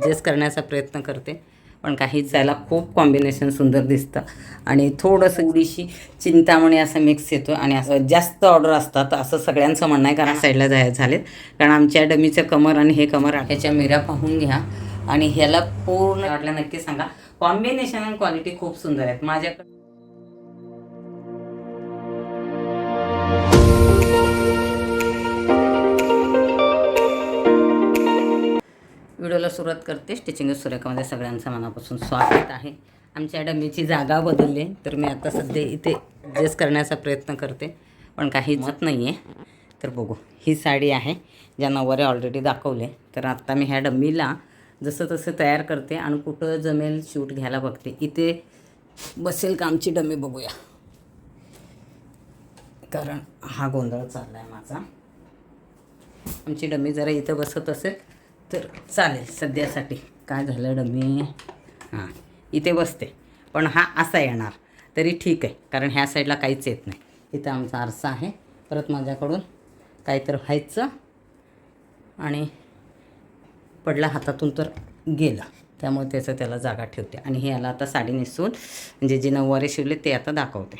Adjust करण्याचा प्रयत्न करते. पण काही जायला खूप कॉम्बिनेशन सुंदर दिसतं. आणि थोडंसं उडीशी चिंतामणी असं मिक्स येतो आणि असं जास्त ऑर्डर असतात असं सगळ्यांचं म्हणणं आहे कारण साईडला जाय झालेत. कारण आमच्या डमीचं कमर आणि हे कमर ह्याच्या मिऱ्या पाहून घ्या. आणि ह्याला पूर्ण वाटलं नक्की सांगा. कॉम्बिनेशन आणि क्वालिटी खूप सुंदर आहेत. माझ्याकडे सुरुवात करते. स्टिचिंग सुरेखामध्ये सगळ्यांचं मनापासून स्वागत आहे. आमच्या डमीची जागा बदलली. आहे, तर मी आता सध्या इथे ड्रेस करण्याचा प्रयत्न करते. पण काही मत नाही आहे तर बघू. ही साडी आहे ज्या नववारे ऑलरेडी दाखवले. तर आत्ता मी ह्या डमीला जसं तसं तयार करते आणि कुठं जमेल शूट घ्यायला बघते. इथे बसेल का आमची डमी बघूया. कारण हा गोंधळ चालला आहे माझा. आमची डमी जरा इथं बसत असेल. तर चालेल सध्यासाठी. काय झालं डमी? हां इथे बसते. पण हा असा येणार. तरी ठीक आहे कारण ह्या साईडला काहीच येत नाही. इथं आमचा आरसा आहे. परत माझ्याकडून काहीतरी व्हायचं. आणि पडला हातातून तर गेला. त्यामुळे त्याचं त्याला जागा ठेवते. आणि हे याला आता साडी नेसून म्हणजे जे नऊवारी शिवले ते आता दाखवते.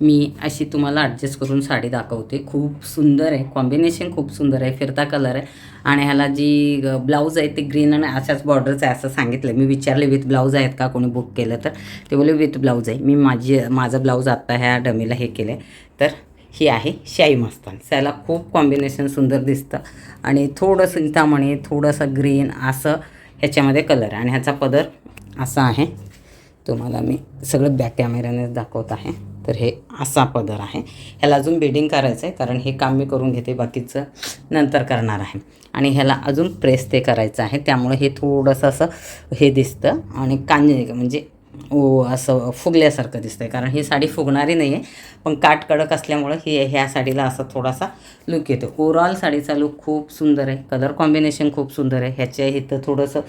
मी अशी तुम्हाला ॲडजस्ट करून साडी दाखवते. खूप सुंदर आहे. कॉम्बिनेशन खूप सुंदर आहे. फिरता कलर आहे. आणि ह्याला जी ब्लाऊज आहे ते ग्रीन आणि अशाच बॉर्डरचं आहे असं सांगितलं मी विचारले विथ ब्लाऊज आहेत का? कोणी बुक केलं तर? ते बोले विथ ब्लाऊज आहे. मी माझी माझं ब्लाऊज आत्ता ह्या डमीला हे केलं आहे तर ही आहे शाई मस्तान. त्याला खूप कॉम्बिनेशन सुंदर दिसतं. आणि थोडंसं चिंतामणी थोडंसं ग्रीन असं ह्याच्यामध्ये कलर आहे. आणि ह्याचा पदर असा आहे. तुम्हाला मी सगळं बॅक कॅमेऱ्याने दाखवत आहे. तर हे असा पदर आहे. ह्याला अजून बेडिंग करायचं आहे कारण हे काम मी करून घेते बाकीचं नंतर करणार आहे. आणि ह्याला अजून प्रेस ते करायचं आहे त्यामुळे हे थोडंसं असं हे दिसतं आणि कांजे म्हणजे ओ असं फुगल्यासारखं दिसतं आहे कारण ही साडी फुगणारी नाही आहे पण काट कडक असल्यामुळं ही ह्या साडीला असा थोडासा लुक येतो. ओवरऑल साडीचा लुक खूप सुंदर आहे कलर कॉम्बिनेशन खूप सुंदर आहे ह्याच्या इथं थोडंसं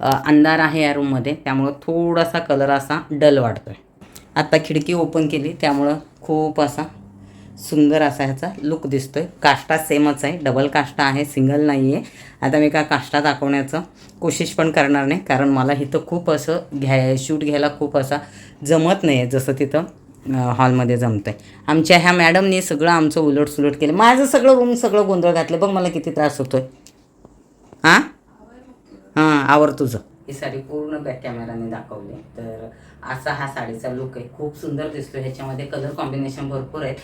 अंधार आहे या रूममध्ये त्यामुळं थोडासा कलर असा डल वाटतो आहे आत्ता खिडकी ओपन केली त्यामुळं खूप असा सुंदर असा ह्याचा लुक दिसतोय. काष्टा सेमच आहे. डबल काष्टा आहे सिंगल नाही आहे आता मी का काष्टा दाखवण्याचं कोशिश पण करणार नाही कारण मला इथं खूप असं घ्या शूट घ्यायला खूप असा जमत नाही आहे जसं तिथं हॉलमध्ये जमतं आहे आमच्या ह्या मॅडमनी सगळं आमचं उलट सुलट केलं. माझं सगळं रूम सगळं गोंधळ घातलं. बघ मला किती त्रास होतोय. हां हां आवर तुझं. ही साडी पूर्ण बॅक कॅमेराने दाखवली. तर असा हा साडीचा लुक आहे. खूप सुंदर दिसतो ह्याच्यामध्ये कलर कॉम्बिनेशन भरपूर आहेत.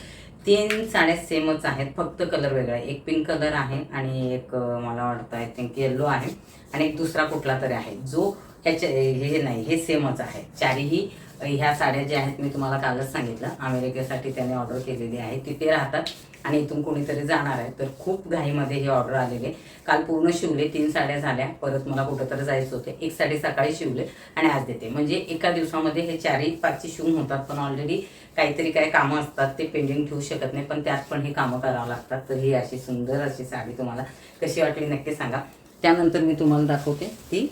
तीन साड्या सेमच आहेत. फक्त कलर वेगळा आहे. एक पिंक कलर आहे आणि एक मला वाटतं आय थिंक येल्लो आहे. आणि एक दुसरा कुठला तरी आहे. जो ह्याच्या हे नाही हे सेमच आहे. चारीही ह्या साड्या ज्या आहेत मी तुम्हाला कालच सांगितलं. अमेरिकेसाठी त्याने ऑर्डर केलेली आहे. तिथे राहतात. आणि इथून कोणीतरी जाणार आहे. तर खूप घाईमध्ये हे ऑर्डर आलेले. काल पूर्ण शिवले तीन साड्या झाल्या. परत मला कुठंतरी जायचं होते. एक साडी सकाळी शिवले आणि आज देते. म्हणजे एका दिवसामध्ये हे चारही पाचशे शिवून होतात. पण ऑलरेडी काहीतरी काय कामं असतात ते पेंडिंग ठेवू शकत नाही. पण त्यात पण हे कामं करावं लागतात. तर ही अशी सुंदर अशी साडी तुम्हाला कशी वाटली नक्की सांगा. त्यानंतर मी तुम्हाला दाखवते ती.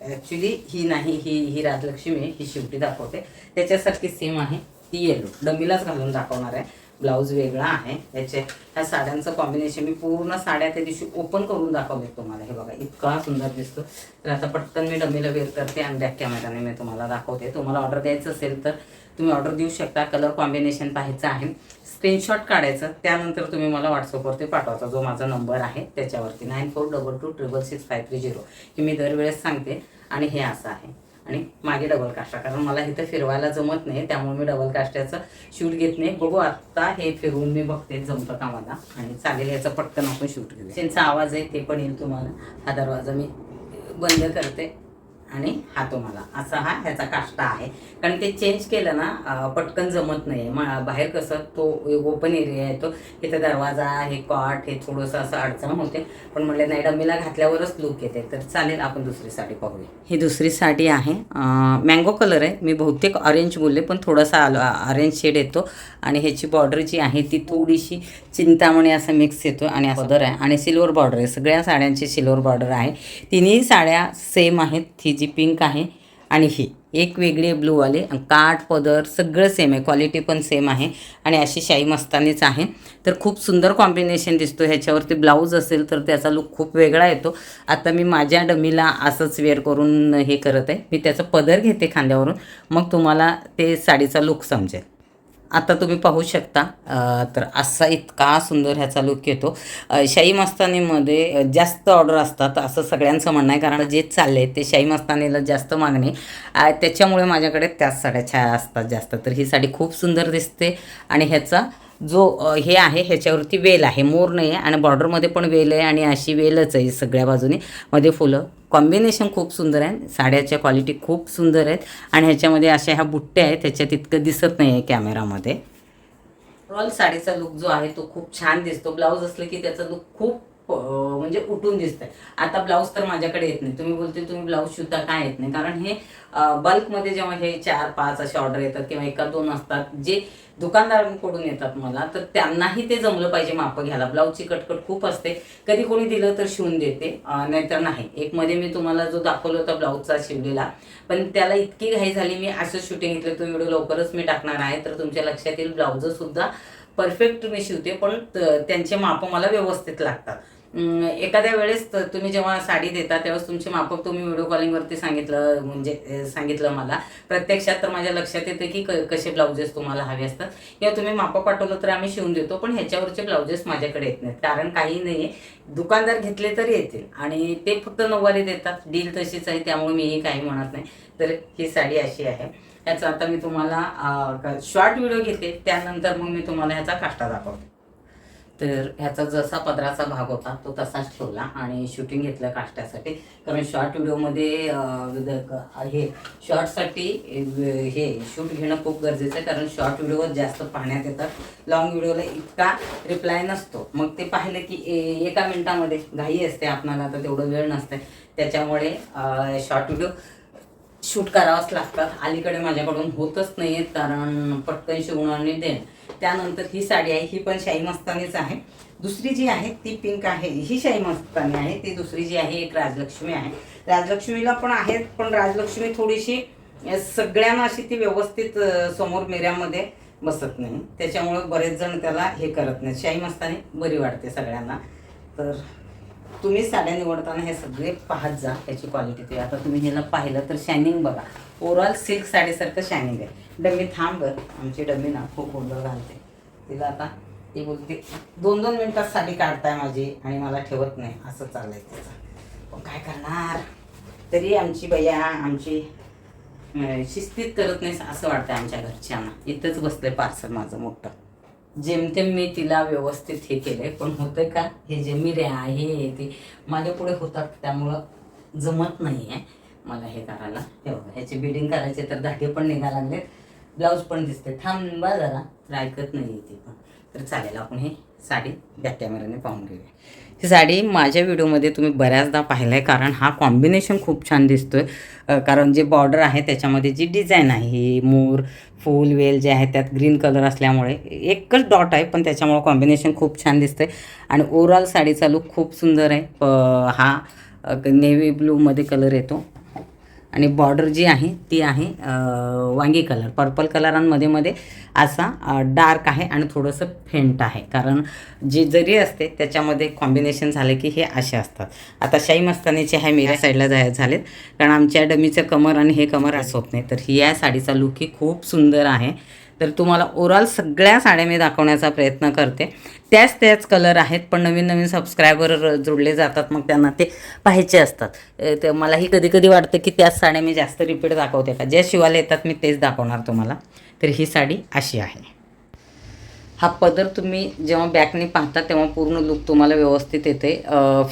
ॲक्च्युली ही नाही ही ही राजलक्ष्मी ही शेवटी दाखवते. त्याच्यासारखी सेम आहे. ती येलो डमीलाच घालून दाखवणार आहे. ब्लाऊज वेगळा आहे. याचे ह्या साड्यांचं कॉम्बिनेशन मी पूर्ण साड्या त्या दिवशी ओपन करून दाखवले तुम्हाला. हे बघा इतका सुंदर दिसतो. तर आता पटकन मी डमीला वेअर करते आणि बॅक कॅमेराने मी तुम्हाला दाखवते. तुम्हाला ऑर्डर द्यायचं असेल तर तुम्ही ऑर्डर देऊ शकता. कलर कॉम्बिनेशन पाहायचं आहे. स्क्रीनशॉट काढायचं. त्यानंतर तुम्ही मला व्हॉट्सअपवरती पाठवायचा. जो माझा नंबर आहे त्याच्यावरती nine four double two triple six five three zero हे मी दरवेळेस सांगते. आणि हे असं आहे. आणि मागे डबल काष्टा कारण मला इथं फिरवायला जमत नाही त्यामुळे मी डबल काष्ट्याचं शूट घेत नाही. बघू आत्ता हे फिरवून मी बघते जमतं का मला. आणि चालेल याचं पटकन आपण शूट घेऊ त्यांचा आवाज आहे ते पण येईल तुम्हाला. हा दरवाजा मी बंद करते. आणि हा तुम्हाला असा हा ह्याचा काष्टा आहे. कारण ते चेंज केलं ना पटकन जमत नाही. म- बाहेर कसं तो ओपन एरिया आहे तो इथं दरवाजा हे कॉट हे थोडंसं असं अडचण होते. पण म्हणलं नाही डमीला घातल्यावरच लुक येते. तर चालेल आपण दुसरी साडी पाहूया. ही दुसरी साडी आहे. मँगो कलर आहे. मी बहुतेक ऑरेंज बोलले पण थोडासा ऑरेंज शेड येतो. आणि ह्याची बॉर्डर जी आहे ती थोडीशी चिंतामणी असं मिक्स येतो आणि पदर आहे. आणि सिल्वर बॉर्डर आहे. सगळ्या साड्यांची सिल्वर बॉर्डर आहे. तिन्ही साड्या सेम आहेत. ही जी पिंक आहे आणि ही. एक वेगळी ब्लूवाली काठ पदर सगळं सेम आहे. क्वालिटी पण सेम आहे. आणि अशी शाही मस्तानीच आहे. तर खूप सुंदर कॉम्बिनेशन दिसतो ह्याच्यावरती ब्लाऊज असेल तर त्याचा लुक खूप वेगळा येतो. आता मी माझ्या डमीला असंच वेअर करून हे करत आहे. मी त्याचं पदर घेते खांद्यावरून. मग तुम्हाला ते साडीचा लुक समजेल. आता तुम्ही पाहू शकता तर असा इतका सुंदर ह्याचा लुक येतो. शाही मस्तानीमध्ये जास्त ऑर्डर असतात असं सगळ्यांचं म्हणणं आहे. कारण जे चालले ते शाही मस्तानीला जास्त मागणी त्याच्यामुळे माझ्याकडे त्याच साड्या छाया असतात जास्त. तर ही साडी खूप सुंदर दिसते. आणि ह्याचा जो हे आहे ह्याच्यावरती वेल आहे. मोर नाही आहे आणि बॉर्डरमध्ये पण वेल आहे आणि अशी वेलच आहे सगळ्या बाजूने. मध्ये फुलं. कॉम्बिनेशन खूप सुंदर आहे. साड्याच्या क्वालिटी खूप सुंदर आहेत आणि ह्याच्यामध्ये अशा ह्या बुट्ट्या आहेत त्याच्यात इतकं दिसत नाही आहे कॅमेरामध्ये. ओव्हरऑल साडीचा लुक जो आहे तो खूप छान दिसतो. ब्लाऊज असलं की त्याचा लुक खूप म्हणजे उठून दिसतंय. आता ब्लाऊज तर माझ्याकडे येत नाही. तुम्ही बोलते तुम्ही ब्लाऊज शिवता काय येत नाही? कारण हे बल्कमध्ये जेव्हा हे चार पाच असे ऑर्डर येतात किंवा एका दोन असतात जे दुकानदारांकडून येतात मला तर त्यांनाही ते जमलं पाहिजे मापं घ्यायला. ब्लाऊजची कटकट खूप असते. कधी कोणी दिलं तर शिवून देते नाहीतर नाही. एक मध्ये मी तुम्हाला जो दाखवला होता ब्लाऊजचा शिवलेला पण त्याला इतकी घाई झाली मी असं शूटिंग घेतलं तो व्हिडिओ लवकरच मी टाकणार आहे तर तुमच्या लक्षात येईल ब्लाऊज सुद्धा परफेक्ट मी शिवते पण त्यांचे मापं मला व्यवस्थित लागतात. एखाद्या वेळेस तुम्ही जेव्हा साडी देता तेव्हाच तुमचे मापक तुम्ही व्हिडिओ कॉलिंगवरती सांगितलं म्हणजे सांगितलं मला. प्रत्यक्षात तर माझ्या लक्षात येते की क- कसे ब्लाउजेस तुम्हाला हवे असतात. किंवा तुम्ही मापक पाठवलं तर आम्ही शिवून देतो पण ह्याच्यावरचे ब्लाउजेस माझ्याकडे येत नाहीत. कारण काही नाही आहे दुकानदार घेतले तरी येतील. आणि ते फक्त नऊवारी देतात. डील तशीच आहे त्यामुळे मीही काही म्हणत नाही. तर ही साडी अशी आहे. ह्याचा आता मी तुम्हाला शॉर्ट व्हिडिओ घेते. त्यानंतर मग मी तुम्हाला ह्याचा काष्टा दाखवते. तर ह्याचा जसा पदराचा भाग होता तो तसाच ठेवला आणि शूटिंग घेतलं काष्ट्यासाठी कारण शॉर्ट व्हिडिओमध्ये हे शॉर्टसाठी हे शूट घेणं खूप गरजेचं आहे. कारण शॉर्ट व्हिडिओवर जास्त पाहण्यात येतात. लॉंग व्हिडिओला इतका रिप्लाय नसतो. मग ते पाहिलं की ए- एका मिनटामध्ये घाई असते आपणाला आता तेवढं वेळ नसतं. त्याच्यामुळे शॉर्ट व्हिडिओ शूट करावंच लागतात. अलीकडे माझ्याकडून होतच नाही आहेत कारण पटकन शिवणं आणि देण. त्यानंतर ही साडी आहे ही पण शाही मस्तानीच आहे. दुसरी जी आहे ती पिंक आहे. ही शाही मस्तानी आहे ती दुसरी जी आहे एक राजलक्ष्मी आहे. राजलक्ष्मीला पण आहेत पण राजलक्ष्मी थोडीशी सगळ्यांना अशी ती व्यवस्थित समोर मेऱ्यामध्ये बसत नाही. त्याच्यामुळं बरेच जण त्याला हे करत नाहीत. शाही मस्तानी बरी वाटते सगळ्यांना. तर तुम्ही साड्या निवडताना हे सगळे पाहत जा त्याची क्वालिटी ते. आता तुम्ही ह्याला पाहिलं तर शायनिंग बघा. ओव्हरऑल सिल्क साडीसारखं शायनिंग आहे. डमी थांब आमची डमी ना खूप गोंधळ घालते. तिला आता ती बोलते दोन दोन मिनटात साडी काढताय माझी आणि मला ठेवत नाही. असं चाललंय त्याचं पण काय करणार? तरी आमची बया आमची शिस्तीत करत नाही असं वाटतं आमच्या घरच्यांना. इथंच बसलंय पार्सल माझं मोठं. जेमतेम मी तिला व्यवस्थित हे केलंय. पण होतंय का हे जे मी रे हे ते माझ्या पुढे होतात त्यामुळं जमत नाही आहे मला हे करायला. हे बघा ह्याचे बिडिंग करायचे तर धागे पण निघा लागले ब्लाऊज पण दिसते थांबा जरा तर ऐकत नाही ती पण. तर चालेल आपण हे साडी त्या कॅमेऱ्याने पाहून घेऊया. ही साडी माझ्या व्हिडिओमध्ये तुम्ही बऱ्याचदा पाहिलं आहे कारण हा कॉम्बिनेशन खूप छान दिसतो आहे कारण जे बॉर्डर आहे त्याच्यामध्ये जी डिझाईन आहे ही मोर फूल वेल जे आहे त्यात ग्रीन कलर असल्यामुळे एकच डॉट आहे पण त्याच्यामुळे कॉम्बिनेशन खूप छान दिसतं आहे आणि ओवरऑल साडीचा लुक खूप सुंदर आहे. प- हा नेव्ही ब्लूमध्ये कलर येतो. आणि बॉर्डर जी आहे ती आहे वांगी कलर पर्पल कलरांमध्ये मध्ये असा डार्क आहे आणि थोडंसं फेंट आहे. कारण जे जरी असते त्याच्यामध्ये कॉम्बिनेशन झाले की हे असे असतात. आता शाही मस्तानीचे ह्या मेऱ्या साईडला जाय झालेत. कारण आमच्या डमीचं कमर आणि हे कमर असं होत नाही. तर ही या साडीचा लुक ही खूप सुंदर आहे. तर तुम्हाला ओव्हरऑल सगळ्या साड्या मी दाखवण्याचा प्रयत्न करते. त्याच त्याच कलर आहेत पण नवीन नवीन सबस्क्रायबर जोडले जातात मग त्यांना ते पाहायचे असतात. तर मलाही कधी कधी वाटतं की त्याच साड्या मी जास्त रिपीट दाखवते का? ज्या शिवायला येतात मी तेच दाखवणार तुम्हाला. तर ही साडी अशी आहे. हा पदर तुम्ही जेव्हा बॅकने पाहता तेव्हा पूर्ण लुक तुम्हाला व्यवस्थित येते.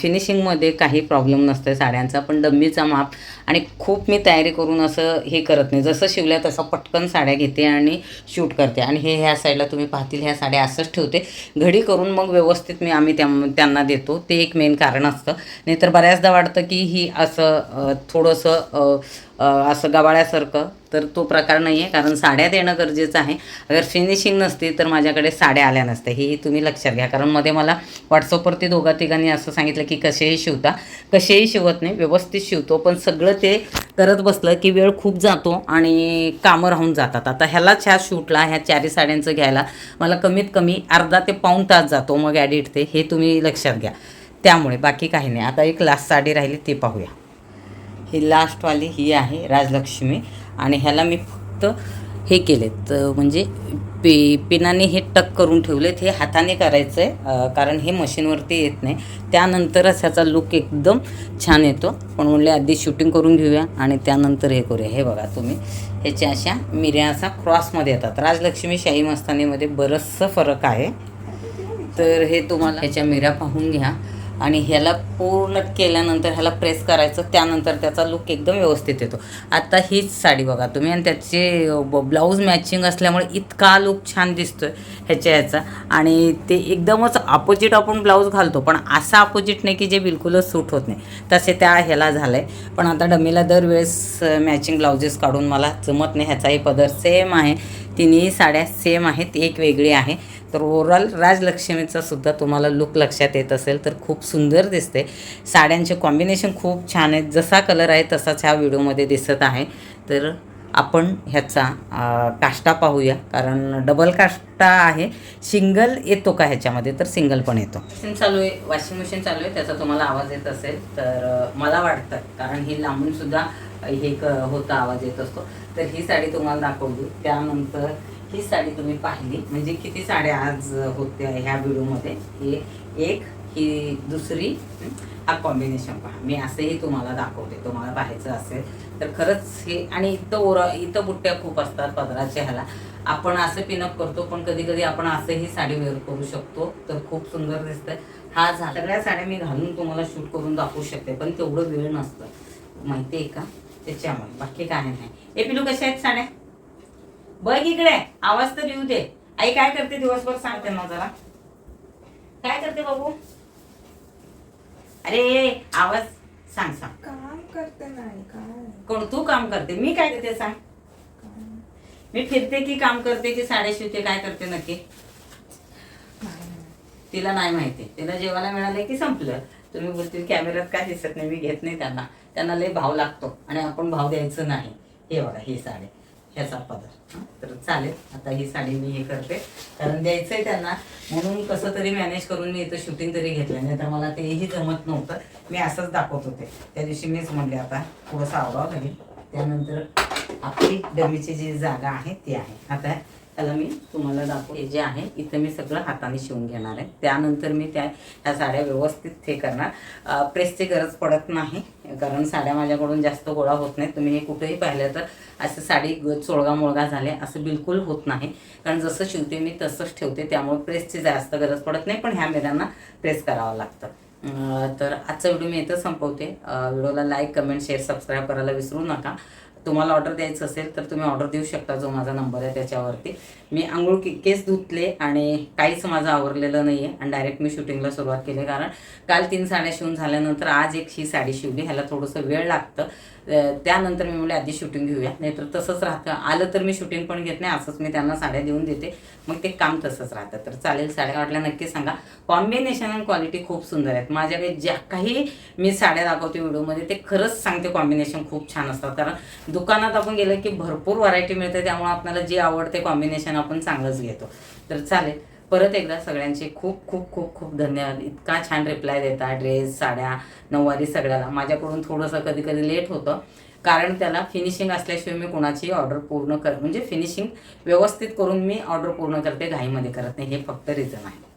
फिनिशिंगमध्ये काही प्रॉब्लेम नसते साड्यांचा पण डम्मीचा माप आणि खूप मी तयारी करून असं हे करत नाही. जसं शिवल्या तसं पटकन साड्या घेते आणि शूट करते. आणि हे ह्या साईडला तुम्ही पाहतील ह्या साड्या असंच ठेवते. घडी करून मग व्यवस्थित मी आम्ही त्या त्यांना देतो. ते एक मेन कारण असतं. नाहीतर बऱ्याचदा वाटतं की ही असं थोडंसं असं गवाळ्यासारखं तर तो प्रकार नाही आहे कारण साड्या देणं गरजेचं आहे. अगर फिनिशिंग नसती तर माझ्याकडे साड्या आल्या नसत्या. हे तुम्ही लक्षात घ्या. कारण मध्ये मला व्हॉट्सअपवरती दोघा तिघांनी असं सांगितलं की कसेही शिवता कसेही शिवत नाही व्यवस्थित शिवतो पण सगळं ते करत बसलं की वेळ खूप जातो आणि कामं राहून जातात. आता ह्यालाच ह्या शूटला ह्या चारी साड्यांचं घ्यायला मला कमीत कमी अर्धा ते पाऊण तास जातो मग ॲडिट ते हे तुम्ही लक्षात घ्या. त्यामुळे बाकी काही नाही. आता एक लास्ट साडी राहिली ती पाहूया. ही लास्टवाली ही आहे राजलक्ष्मी. आणि ह्याला मी फक्त हे केलेत म्हणजे पि पिनाने हे टक करून ठेवलेत हे हाताने करायचं आहे कारण हे मशीनवरती येत नाही. त्यानंतरच ह्याचा लुक एकदम छान येतो. पण म्हणले आधी शूटिंग करून घेऊया आणि त्यानंतर हे करूया. हे बघा तुम्ही. ह्याच्या अशा मिऱ्या असा क्रॉसमध्ये येतात. राजलक्ष्मी शाही मस्तानीमध्ये बरंचसं फरक आहे. तर हे तुम्हाला ह्याच्या मिऱ्या पाहून घ्या. आणि ह्याला पूर्ण केल्यानंतर ह्याला प्रेस करायचं त्यानंतर त्याचा लुक एकदम व्यवस्थित येतो. आता हीच साडी बघा तुम्ही आणि त्याचे ब्लाऊज मॅचिंग असल्यामुळे इतका लुक छान दिसतोय ह्याच्या ह्याचा. आणि ते एकदमच अपोजिट आपण ब्लाऊज घालतो पण असा अपोजिट नाही की जे बिलकुलच सूट होत नाही. तसे त्या ह्याला झालं आहे पण आता डमीला दरवेळेस मॅचिंग ब्लाउजेस काढून मला जमत नाही ह्याचाही पदर सेम आहे. तिन्ही साड्या सेम आहेत एक वेगळी आहे. तर ओव्हरऑल राजलक्ष्मीचा सुद्धा तुम्हाला लुक लक्षात येत असेल तर खूप सुंदर दिसते. साड्यांचे कॉम्बिनेशन खूप छान आहेत. जसा कलर आहे तसाच ह्या व्हिडिओमध्ये दिसत आहे. तर आपण ह्याचा काष्टा पाहूया. कारण डबल काष्टा आहे. सिंगल येतो का ह्याच्यामध्ये? तर सिंगल पण येतो. मशीन चालू आहे. वॉशिंग मशीन चालू आहे. त्याचा तुम्हाला आवाज येत असेल तर मला वाटतं. कारण ही लांबून सुद्धा हे क होता आवाज येत असतो. तर ही साडी तुम्हाला दाखवली. त्यानंतर ही साडी तुम्ही पाहिली. म्हणजे किती साड्या आज होत्या ह्या व्हिडिओमध्ये? हे एक ही दुसरी हा कॉम्बिनेशन पहा. मी असंही तुम्हाला दाखवते. तुम्हाला पाहायचं असेल तर खरंच हे आणि इथं ओरा इथं बुट्ट्या खूप असतात पदराच्या ह्याला. आपण असं पिनअप करतो पण कधी कधी आपण असंही साडी वेअर करू शकतो. तर खूप सुंदर दिसतंय. हा झाला. सगळ्या साड्या मी घालून तुम्हाला शूट करून दाखवू शकते पण तेवढं वेळ नसतं. माहिती आहे का? त्याच्यामुळे. बाकी काय नाही. ए पिलू कशा आहेत साड्या? बघ इकडे आवाज तर येऊ दे. आई काय करते दिवसभर? सांगते ना जरा. काय करते बाबू? अरे आवाज सांग सांग. काम करते नाही काय? कोण तू काम करते. मी काय करते सांग? मी फिरते की काम करते की साड्या शिवते काय करते नक्की? तिला नाही माहिती. तिला जेवायला मिळालं की संपलं. तुम्ही बोलतील कॅमेऱ्यात काय दिसत नाही मी घेत नाही त्यांना. त्यांना लय भाव लागतो आणि आपण भाव द्यायचं नाही. हे बघा ही साडी. ह्याचा पदर तर चालेल आता ही साडी मी हे करते. कारण द्यायचंय त्यांना. म्हणून कसं तरी मॅनेज करून मी इथं शूटिंग तरी घेतलं नाही. तर मला तेही जमत नव्हतं. मी असंच दाखवत होते. त्या दिवशी मीच म्हणले आता थोडंसं आवडावं लागेल. त्यानंतर आपली डमीची जी जागा आहे ती आहे. आता त्याला मी तुम्हाला दाखवते जे आहे इथं मी सगळं हाताने शिवून घेणार आहे. त्यानंतर मी त्या ह्या साड्या व्यवस्थित हे करणार. प्रेसची गरज पडत नाही कारण साड्या माझ्याकडून जास्त गोळा होत नाही तुम्ही हे कुठेही पाहिलं तर असं साडी ग- चोळगा मोळगा झाले असं बिलकुल होत नाही. कारण जसं शिवते मी तसंच ठेवते. त्यामुळे प्रेसची जास्त गरज पडत नाही पण ह्या मेदांना प्रेस करावं लागतं. तर आजचा व्हिडिओ मी इथं संपवते. व्हिडिओला लाईक कमेंट शेअर सबस्क्राईब करायला विसरू नका. तुम्हाला ऑर्डर द्यायचं असेल तर तुम्ही ऑर्डर देऊ शकता जो माझा नंबर आहे त्याच्यावरती. मी आंघोळ के केस धुतले आणि काहीच माझं आवरलेलं नाही आहे आणि डायरेक्ट मी शूटिंगला सुरुवात केली. कारण काल तीन साड्या शिवून झाल्यानंतर आज एक ही साडी शिवली. ह्याला थोडंसं वेळ लागतं. त्यानंतर मी म्हणले आधी शूटिंग घेऊया. नाहीतर तसंच राहतं. आलं तर मी शूटिंग पण घेत नाही. असंच मी त्यांना साड्या देऊन देते. मग ते काम तसंच राहतं. तर चालेल साड्या वाटल्या नक्की सांगा. कॉम्बिनेशन आणि क्वालिटी खूप सुंदर आहेत. माझ्याकडे ज्या काही मी साड्या दाखवते व्हिडिओमध्ये ते खरंच सांगते कॉम्बिनेशन खूप छान असतात. कारण दुकानात आपण गेलं की भरपूर व्हरायटी मिळते त्यामुळे आपल्याला जे आवडते कॉम्बिनेशन आपण चांगलंच घेतो. तर चालेल. परत एकदा सगळ्यांचे खूप खूप खूप खूप धन्यवाद. इतका छान रिप्लाय देता ड्रेस साड्या नऊवारी सगळ्याला. माझ्याकडून थोडंसं कधी कधी लेट होतं कारण त्याला फिनिशिंग असल्याशिवाय मी कोणाची ऑर्डर पूर्ण कर म्हणजे फिनिशिंग व्यवस्थित करून मी ऑर्डर पूर्ण करते घाईमध्ये करत नाही. हे फक्त रिझन आहे.